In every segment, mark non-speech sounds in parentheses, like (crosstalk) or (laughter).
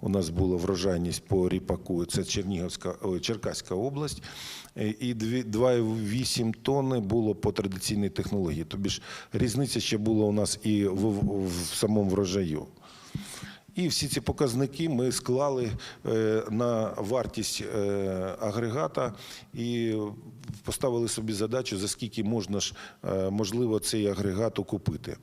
у нас була врожайність по ріпаку. Це Чернігівська, Черкаська область. Е, І 2,8 тонни було по традиційній технології. Тобі ж різниця ще була у нас і в, в, в самому врожаю. І всі ці показники ми склали е, на вартість е, агрегата і поставили собі задачу, за скільки можна ж е, можливо цей агрегат окупити.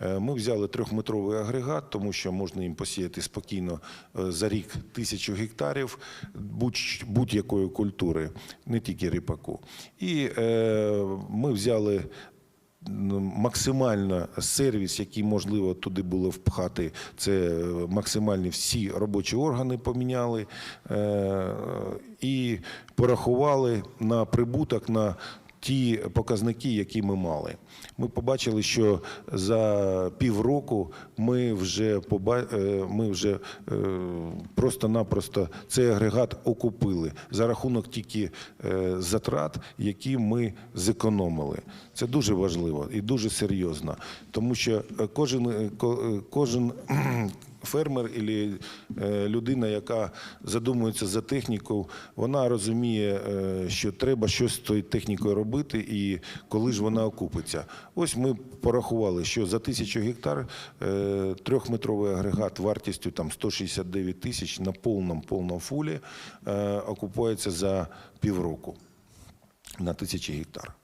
Е, Ми взяли трьохметровий агрегат, тому що можна їм посіяти спокійно е, за рік тисячу гектарів будь- будь-якої культури, не тільки ріпаку. І ми взяли максимально сервіс, який можливо туди було впхати, це максимальні всі робочі органи поміняли е, і порахували на прибуток на ті показники, які ми мали. Ми побачили, що за півроку ми вже поба... е, ми вже е, просто-напросто цей агрегат окупили за рахунок тільки е, затрат, які ми зекономили. Це дуже важливо і дуже серйозно, тому що кожен, ко- кожен фермер і людина, яка задумується за техніку, вона розуміє, е, що треба щось з тою технікою робити, і коли ж вона окупиться. Ось ми порахували, що за тисячу гектар е, трьохметровий агрегат вартістю там 169 тисяч на повному повному фулі е, окупується за півроку на тисячі гектар.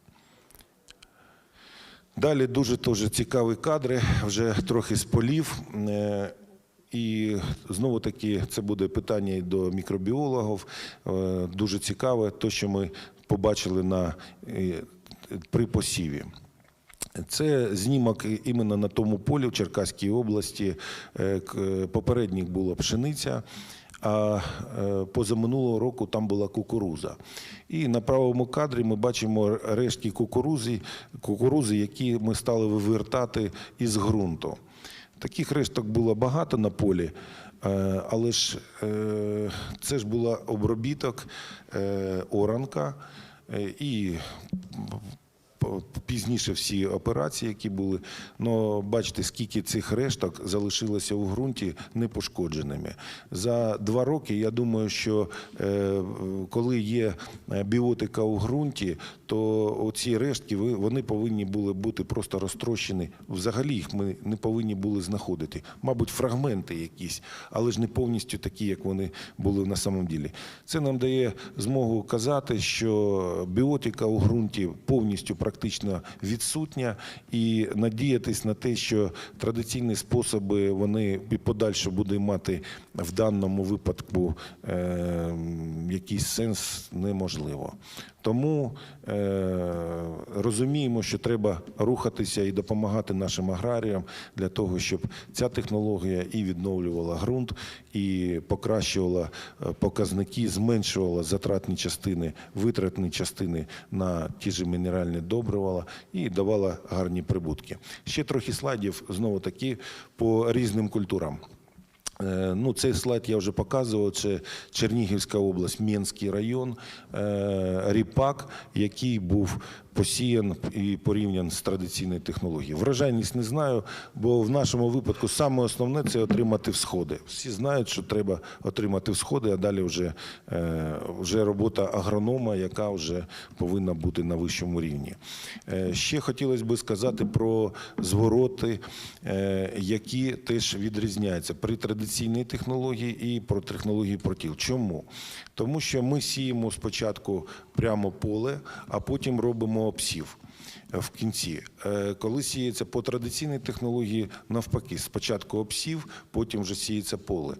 Далі дуже теж цікаві кадри, вже трохи з полів. І знову таки це буде питання і до мікробіологів. Е, Дуже цікаве, те, що ми побачили на, е, при посіві. Це знімок іменно на тому полі в Черкаській області. Е, Попередніх була пшениця, а позаминулого року там була кукуруза. І на правому кадрі ми бачимо рештки кукурузи, кукурузи, які ми стали вивертати із ґрунту. Таких решток було багато на полі, е, але ж е, це ж була обробіток е, оранка і пізніше всі операції, які були. Но бачите, скільки цих решток залишилося у ґрунті непошкодженими. За два роки я думаю, що коли є біотика у ґрунті, то оці рештки вони повинні були бути просто розтрощені. Взагалі їх ми не повинні були знаходити. Мабуть, фрагменти якісь, але ж не повністю такі, як вони були на самом ділі. Це нам дає змогу казати, що біотика у ґрунті повністю практично відсутня, і надіятись на те, що традиційні способи вони і подальше будуть мати в даному випадку е, якийсь сенс неможливо. Тому е, розуміємо, що треба рухатися і допомагати нашим аграріям для того, щоб ця технологія і відновлювала ґрунт, і покращувала е, показники, зменшувала затратні частини, витратні частини на ті ж мінеральні добрива і давала гарні прибутки. Ще трохи слайдів знову таки по різним культурам. Е, Ну, цей слайд я вже показував. Це Чернігівська область, Мінський район, е, ріпак, який був посіян і порівнян з традиційною технологією. Врожайність не знаю, бо в нашому випадку саме основне це отримати всходи. Всі знають, що треба отримати всходи, а далі вже, е, вже робота агронома, яка вже повинна бути на вищому рівні. Ще хотілося б сказати про звороти, які теж відрізняються при традиційній технології і про технології протіл. Чому? Тому що ми сіємо спочатку прямо поле, а потім робимо обсів. В кінці, Е, коли сіється по традиційній технології, навпаки, спочатку обсів, потім вже сіється поле.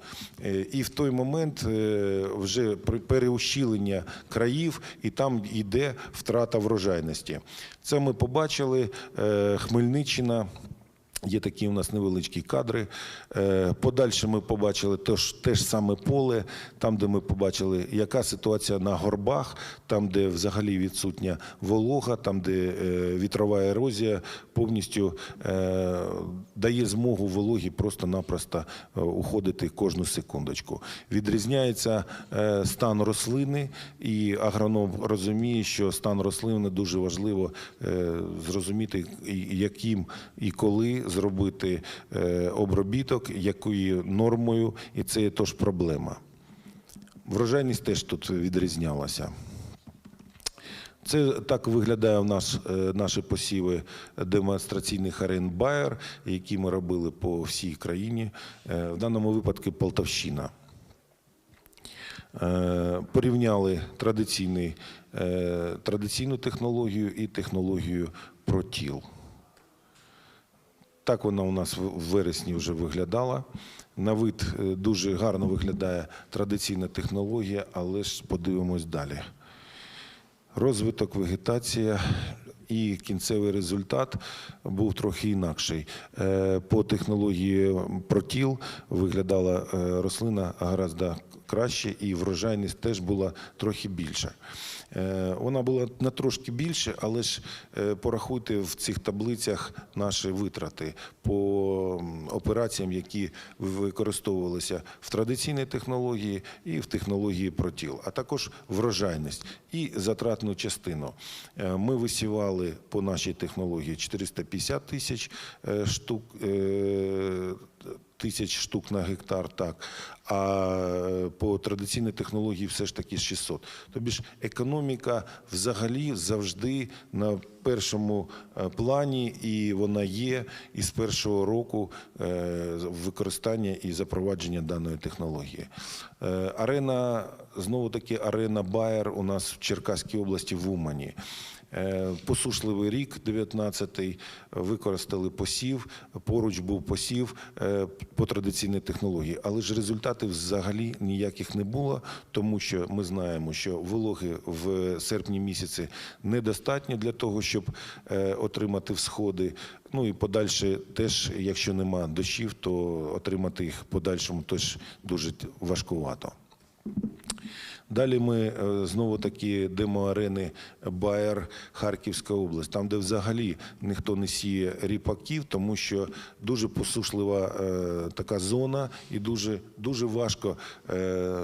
Е, І в той момент е, вже переущілення країв, і там йде втрата врожайності. Це ми побачили. Хмельниччина. Є такі у нас невеличкі кадри. Е, Подальше ми побачили теж, те ж саме поле, там, де ми побачили, яка ситуація на горбах, там, де взагалі відсутня волога, там, де е, вітрова ерозія повністю е, дає змогу вологі просто-напросто уходити кожну секундочку. Відрізняється стан рослини, і агроном розуміє, що стан рослини дуже важливо зрозуміти, яким і коли зробити е, обробіток, якою нормою, і це є теж проблема. Врожайність теж тут відрізнялася. Це так виглядає в нас, е, наші посіви демонстраційних арен Bayer, які ми робили по всій країні. Е, В даному випадку Полтавщина. Порівняли традиційну технологію і технологію протіл. Так вона у нас в вересні вже виглядала. На вид е, дуже гарно виглядає традиційна технологія, але ж подивимось далі. Розвиток, вегетація і кінцевий результат був трохи інакший. Е, По технології протіл виглядала е, рослина гораздо краще, і врожайність теж була трохи більша. Е, Вона була не трошки більше, але ж е, порахуйте в цих таблицях наші витрати по операціям, які використовувалися в традиційній технології і в технології протіл, а також врожайність і затратну частину. Е, Ми висівали по нашій технології 450 тисяч штук. Тисяч штук на гектар, так. А е, по традиційній технології все ж таки 600. Тобі ж економіка взагалі завжди на першому е, плані, і вона є із першого року е, використання і запровадження даної технології. Е, Арена, знову таки, арена Байер у нас в Черкаській області в Умані. Посушливий рік, 19-й, використали посів, поруч був посів по традиційній технології. Але ж результатів взагалі ніяких не було, тому що ми знаємо, що вологи в серпні місяці недостатньо для того, щоб е, отримати всходи. Ну і подальше теж, якщо нема дощів, то отримати їх подальшому теж дуже важкувато. Далі ми е, знову такі демо-арени Байер, Харківська область, там, де взагалі ніхто не сіє ріпаків, тому що дуже посушлива е, така зона, і дуже, дуже важко е,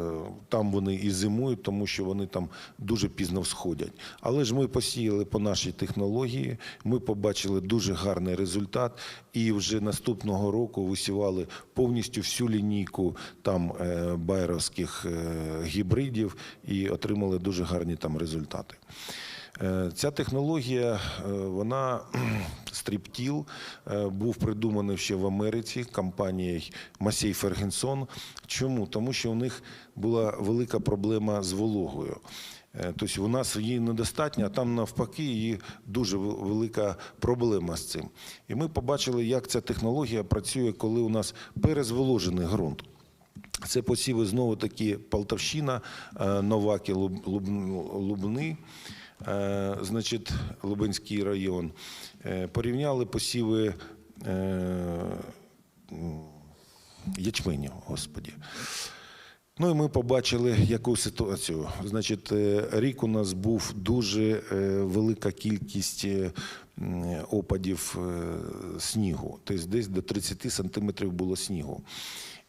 там вони і зимують, тому що вони там дуже пізно всходять. Але ж ми посіяли по нашій технології, ми побачили дуже гарний результат, і вже наступного року висівали повністю всю лінійку там байеровських е, і отримали дуже гарні там результати. Е, Ця технологія, е, вона (clears throat) стріптіл, е, був придуманий ще в Америці компанією Масей Фергенсон. Чому? Тому що у них була велика проблема з вологою. Тобто у нас її недостатньо, а там навпаки її дуже велика проблема з цим. І ми побачили, як ця технологія працює, коли у нас перезволожений ґрунт. Це посіви знову таки Полтавщина, е, Новаки, Луб- Луб- Лубни, е, значить, Лубенський район. Е, Порівняли посіви ячменю, господі. Ну і ми побачили яку ситуацію. Значить, рік у нас був дуже велика кількість опадів снігу. Тобто десь до 30 сантиметрів було снігу.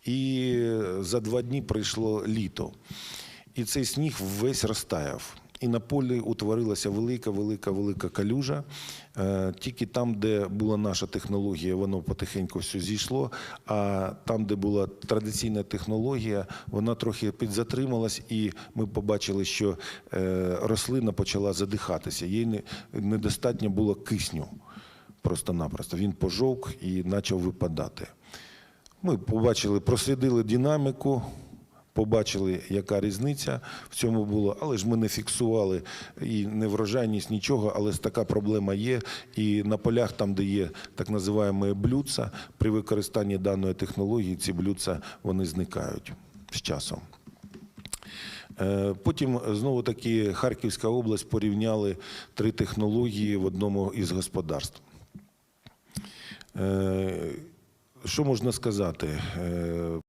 І за два дні прийшло літо. І цей сніг весь розтаяв. І на полі утворилася велика, велика, велика калюжа. Е, Тільки там, де була наша технологія, воно потихеньку все зійшло. А там, де була традиційна технологія, вона трохи підзатрималась, і ми побачили, що е, рослина почала задихатися. Їй недостатньо було кисню просто-напросто. Він пожовк і почав випадати. Ми побачили, прослідили динаміку, побачили, яка різниця в цьому була, але ж ми не фіксували і не врожайність нічого, але така проблема є. І на полях, там, де є так називаємо блюдца, при використанні даної технології ці блюдца вони зникають з часом. Е, Потім знову таки Харківська область порівняли три технології в одному із господарств. Що можна сказати? Е,